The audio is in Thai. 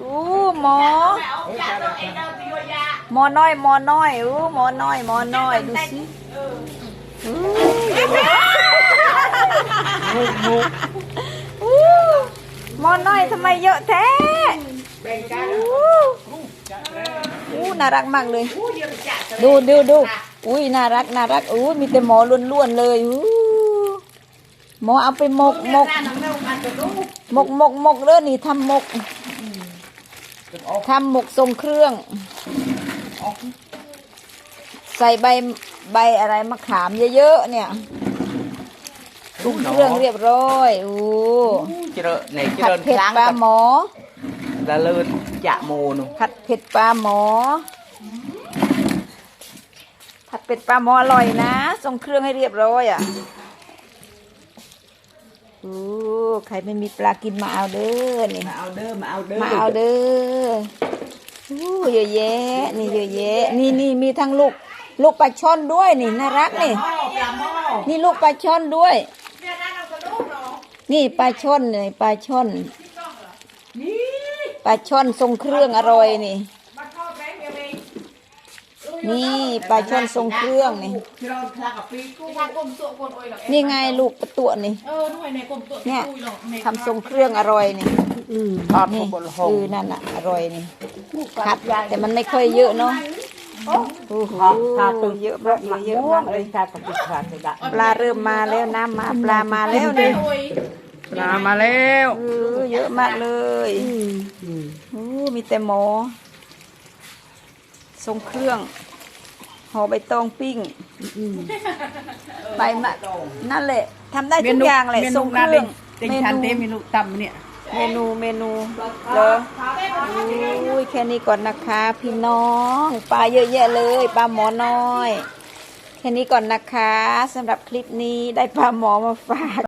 อู้หมอ หมอน้อยหมอน้อยอู้หมอน้อยหมอน้อยดูสิอู้อู้หมอน้อยทำไมเยอะแท้อู้อู้น่ารักมากเลย ดูดูดูอุ้ยน่ารักน่ารักอู้มีแต่หมอล้วนๆเลยอู้หมอเอาไปหมกหมกหมกหมกหมกเลยนี่ทำหมก ทำหมกทรงเครื่อง ใส่ใบใบอะไรมะขามเยอะๆเนี่ยปรุงเครื่องเรียบร้อยอู้เจริญในเจผัดริญเผ็ดครั้งปลากับหมอ ละเลินจะโมนุผัดเผ็ดปลาหมอ ผัดเป็ดปลาหมออร่อยนะส่งเครื่องให้เรียบร้อยอะ โอ้ใครไม่มีปลากินมาเอาเด้อนี่มาเอาเด้อมาเอาเด้อมาเอาเด้ออู้เยอะแยะนี่เยอะแยะนี่นี่มีทั้งลูก ลูกปลาช่อนด้วยนี่น่ารักนี่นี่ลูกปลาช่อนด้วยนี่ปลาช่อนนี่ปลาช่อนปลาช่อนทรงเครื่องอร่อยนี่ นี่ปลาช่อนทรงเครื่องนี่นี่ไงลูกประตัวนี่เนี่ยทำทรงเครื่องอร่อยนี่ทอดนี่บนหคือนั่นอะอร่อยนี่คัดแต่มันไม่ค่อยเยอะเนาะโอ้โหทาตึงเยอะมากเยอะมากเลยทากับปิดขาดปลาเริ่มมาแล้วน้ำมาปลามาแล้วนี่ยปลามาแล้วเออเยอะมากเลยโอ้มีแต่หมอทรงเครื่อง ห่อใบตองปิ้งใบมะนั่นแหละทำได้ทุกอย่างแหละทรงเครื่องเต็งชันเต็มเมนูตำเนี่ย เมนูเมนูเหรออุ้ยแค่นี้ก่อนนะคะ พี่น้องปลาเยอะแยะเลยปลาหมอน้อย แค่นี้ก่อนนะคะสำหรับคลิปนี้ได้ปลาหมอมาฝาก